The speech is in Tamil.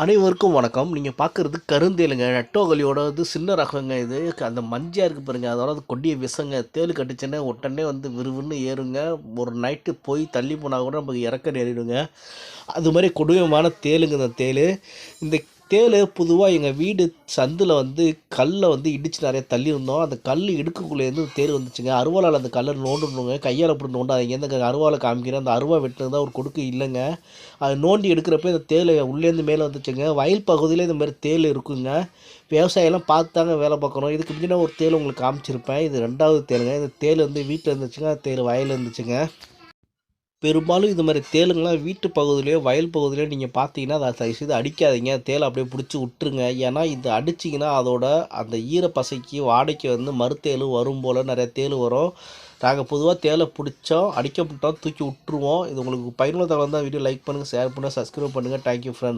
அனைவருக்கும் வணக்கம். நீங்கள் பார்க்குறது கருந்தேலுங்க. நட்டோகலியோட இது சின்ன ரகங்க இது. அந்த மஞ்சியாக இருக்குது பாருங்க. அதோட அது கொடிய விஷங்க. தேள் கட்டுச்சுன்னா உடனே வந்து விறுவிறுன்னு ஏறுங்க. ஒரு நைட்டு போய் தள்ளி போனால் கூட நமக்கு இறக்க நேரிடுங்க. அது மாதிரி கொடூரமான தேளுங்க இந்த தேள். இந்த தேல் பொதுவாக எங்கள் வீடு சந்தில் வந்து கல்லை வந்து இடித்து நிறைய தள்ளியிருந்தோம் அந்த கல் இடுக்குள்ளேருந்து தேர் வந்துச்சுங்க. அருவாளால் அந்த கல்லை நோண்டணுங்க. கையால் அப்படி நோண்டாதீங்க. இந்த அருவாலை காமிக்கிறேன். அந்த அருவா வெட்டினது தான் ஒரு கொடுக்கு இல்லைங்க. அது நோண்டி எடுக்கிறப்ப இந்த தேள் உள்ளேருந்து மேலே வந்துச்சுங்க. வயல் பகுதியில் இந்த மாதிரி தேள் இருக்குங்க. விவசாயம்லாம் பார்த்து தாங்க வேலை பார்க்கணும். இதுக்கு முன்னாடி ஒரு தேள் உங்களுக்கு காமிச்சிருப்பேன். இது ரெண்டாவது தேளுங்க இந்த தேல் வந்து வீட்டில் இருந்துச்சுங்க. தேல் வயலில் இருந்துச்சுங்க. பெரும்பாலும் இது மாதிரி தேலுங்கெலாம் வீட்டு பகுதியிலையோ வயல் பகுதியிலையோ நீங்கள் பார்த்தீங்கன்னா அதை தயவுசெய்து அடிக்காதீங்க. தேலை அப்படியே பிடிச்சி விட்டுருங்க. ஏன்னா இது அடிச்சிங்கன்னா அதோட அந்த ஈரப்பசைக்கு வாடைக்கு வந்து மறுத்தேல் வரும் போல் நிறைய தேள் வரும். நாங்கள் பொதுவாக தேலை பிடிச்சோம் அடிக்கப்பட்டோம் தூக்கி விட்டுருவோம். இது உங்களுக்கு பயனுள்ள தகவல் தான் வீடியோ லைக் பண்ணுங்கள் ஷேர் பண்ணுங்கள் சப்ஸ்கிரைப் பண்ணுங்கள் தேங்க்யூ ஃப்ரெண்ட்ஸ்